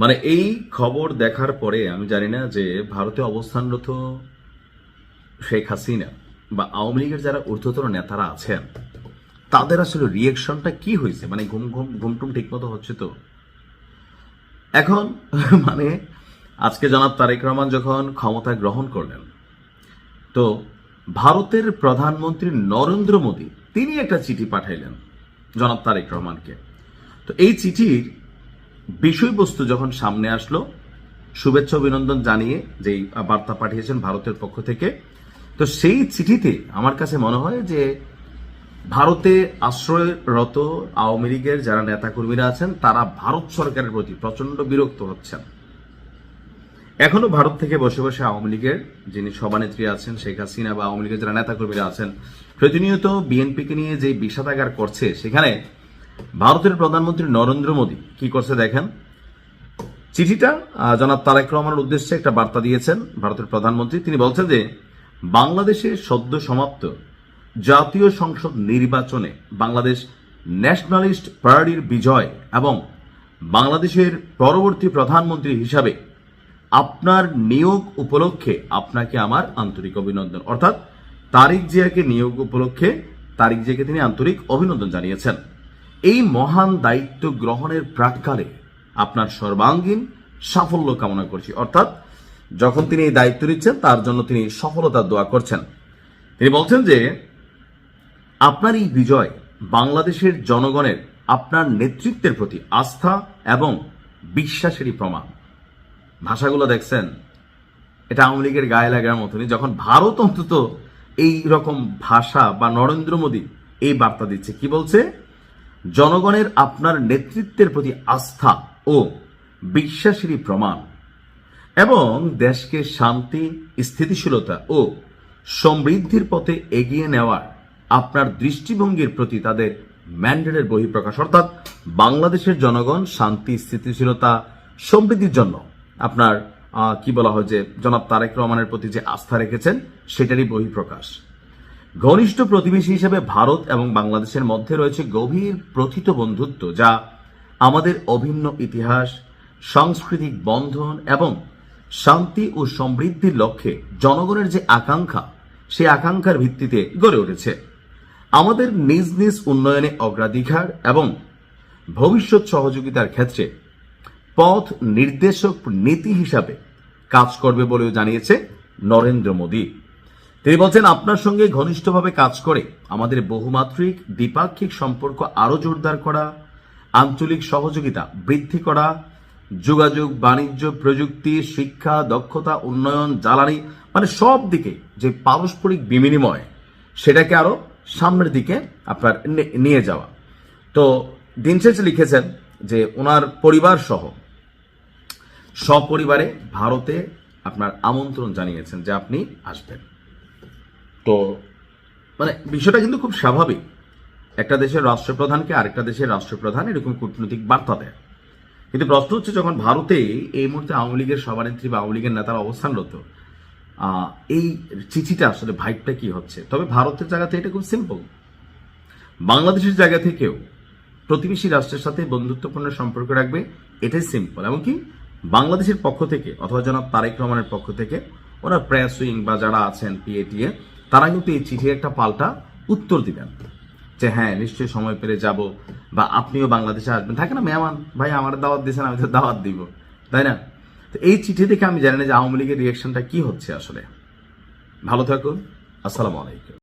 মানে এই খবর দেখার পরে আমি জানি না যে ভারতে অবস্থানরত শেখ হাসিনা বা আওয়ামী লীগের যারা ঊর্ধ্বতন নেতারা আছেন, তাদের আসলে রিয়েকশনটা কি হয়েছে? মানে ঘুম ঘুম ঘুমটুম ঠিক মতো হচ্ছে তো? এখন মানে আজকে জনাব তারেক রহমান যখন ক্ষমতা গ্রহণ করলেন, তো ভারতের প্রধানমন্ত্রী নরেন্দ্র মোদী, তিনি একটা চিঠি পাঠাইলেন জনাব তারেক রহমানকে। তো এই চিঠির বিষয়বস্তু যখন সামনে আসলো, শুভেচ্ছা অভিনন্দন জানিয়ে যেই বার্তা পাঠিয়েছেন ভারতের পক্ষ থেকে। তো সেই চিঠিতে আমার কাছে মনে হয় যে ভারতে আশ্রয়রত আওয়ামী লীগের যারা নেতাকর্মীরা আছেন, তারা ভারত সরকারের প্রতি প্রচণ্ড বিরক্ত হচ্ছেন। এখনও ভারত থেকে বসে বসে আওয়ামী লীগের যিনি সভানেত্রী আছেন, শেখ হাসিনা বা আওয়ামী লীগের যারা নেতাকর্মীরা আছেন, প্রতিনিয়ত বিএনপিকে নিয়ে যে বিষাদাগার করছে, সেখানে ভারতের প্রধানমন্ত্রী নরেন্দ্র মোদী কি করছে দেখেন? চিঠিটা জনাব তারেক রহমানের উদ্দেশ্যে একটা বার্তা দিয়েছেন ভারতের প্রধানমন্ত্রী। তিনি বলছেন যে, বাংলাদেশে সদ্য সমাপ্ত জাতীয় সংসদ নির্বাচনে বাংলাদেশ ন্যাশনালিস্ট পার্টির বিজয় এবং বাংলাদেশের পরবর্তী প্রধানমন্ত্রী হিসাবে আপনার নিয়োগ উপলক্ষে আপনাকে আমার আন্তরিক অভিনন্দন। অর্থাৎ তারিক জিয়াকে নিয়োগ উপলক্ষে তারিক জিয়াকে তিনি আন্তরিক অভিনন্দন জানিয়েছেন। এই মহান দায়িত্ব গ্রহণের প্রাককালে আপনার সর্বাঙ্গীন সাফল্য কামনা করছি। অর্থাৎ যখন তিনি এই দায়িত্ব নিচ্ছেন, তার জন্য তিনি সফলতার দোয়া করছেন। তিনি বলছেন যে, আপনার এই বিজয় বাংলাদেশের জনগণের, আপনার নেতৃত্বের প্রতি আস্থা এবং বিশ্বাসেরই প্রমাণ। ভাষাগুলো দেখছেন, এটা আওয়ামী লীগের গায়ে লাগার মতনই, যখন ভারত অন্তত এই রকম ভাষা বা নরেন্দ্র মোদী এই বার্তা দিচ্ছে, কি বলছে? জনগণের আপনার নেতৃত্বের প্রতি আস্থা ও বিশ্বাসেরই প্রমাণ এবং দেশকে শান্তি, স্থিতিশীলতা ও সমৃদ্ধির পথে এগিয়ে নেওয়ার আপনার দৃষ্টিভঙ্গির প্রতি তাদের ম্যান্ডেটের বহিঃপ্রকাশ। অর্থাৎ বাংলাদেশের জনগণ শান্তি, স্থিতিশীলতা, সমৃদ্ধির জন্য আপনার কি বলা হয় যে জনাব তারেক রহমানের প্রতি যে আস্থা রেখেছেন, সেটারই বহিঃপ্রকাশ। ঘনিষ্ঠ প্রতিবেশী হিসেবে ভারত এবং বাংলাদেশের মধ্যে রয়েছে গভীর প্রথিত বন্ধুত্ব, যা আমাদের অভিন্ন ইতিহাস, সাংস্কৃতিক বন্ধন এবং শান্তি ও সমৃদ্ধির লক্ষ্যে জনগণের যে আকাঙ্ক্ষা, সেই আকাঙ্ক্ষার ভিত্তিতে গড়ে উঠেছে। আমাদের নিজ নিজ উন্নয়নে অগ্রাধিকার এবং ভবিষ্যৎ সহযোগিতার ক্ষেত্রে পথ নির্দেশক নীতি হিসাবে কাজ করবে বলেও জানিয়েছে নরেন্দ্র মোদী। তিনি বলছেন, আপনার সঙ্গে ঘনিষ্ঠভাবে কাজ করে আমাদের বহুমাত্রিক, দ্বিপাক্ষিক সম্পর্ক আরও জোরদার করা, আঞ্চলিক সহযোগিতা বৃদ্ধি করা, যোগাযোগ, বাণিজ্য, প্রযুক্তি, শিক্ষা, দক্ষতা, উন্নয়ন, জ্বালানি মানে সব দিকে যে পারস্পরিক বিনিময়, সেটাকে আরও সামনের দিকে আপনার নিয়ে যাওয়া। তো দিন শেষে লিখেছেন যে, ওনার পরিবার সহ সপরিবারে ভারতে আপনার আমন্ত্রণ জানিয়েছেন যে আপনি আসবেন। তো মানে বিষয়টা কিন্তু খুব স্বাভাবিক। একটা দেশের রাষ্ট্রপ্রধানকে আরেকটা দেশের রাষ্ট্রপ্রধান এরকম কূটনৈতিক বার্তা দেয়। কিন্তু প্রশ্ন হচ্ছে যখন ভারতে এই মুহূর্তে আওয়ামী লীগের সভানেত্রী বা আওয়ামী লীগের নেতারা অবস্থানরত এই চিঠিটা আসলে ভাইবটা কি হচ্ছে? তবে ভারতের জায়গাতে এটা খুব সিম্পল বাংলাদেশের জায়গা থেকেও প্রতিবেশী রাষ্ট্রের সাথে বন্ধুত্বপূর্ণ সম্পর্ক রাখবে, এটাই সিম্পল এমনকি বাংলাদেশের পক্ষ থেকে, অথবা জনাব তারেক রহমানের পক্ষ থেকে, ওরা প্রেস বা যারা আছেন পিএটিএ তারা কিন্তু এই চিঠির একটা পাল্টা উত্তর দিবেন যে হ্যাঁ নিশ্চয়ই সময় পেলে যাব বা আপনিও বাংলাদেশে আসবেন। থাকে না, মেহমান, ভাই, আমার দাওয়াত দিয়েছেন আমি তো দাওয়াত দিব। তাই না? তো এই চিঠি থেকে আমি জানি না যে আওয়ামী লীগের রিয়াকশনটা কি হচ্ছে আসলে। ভালো থাকুন, আসসালামু আলাইকুম।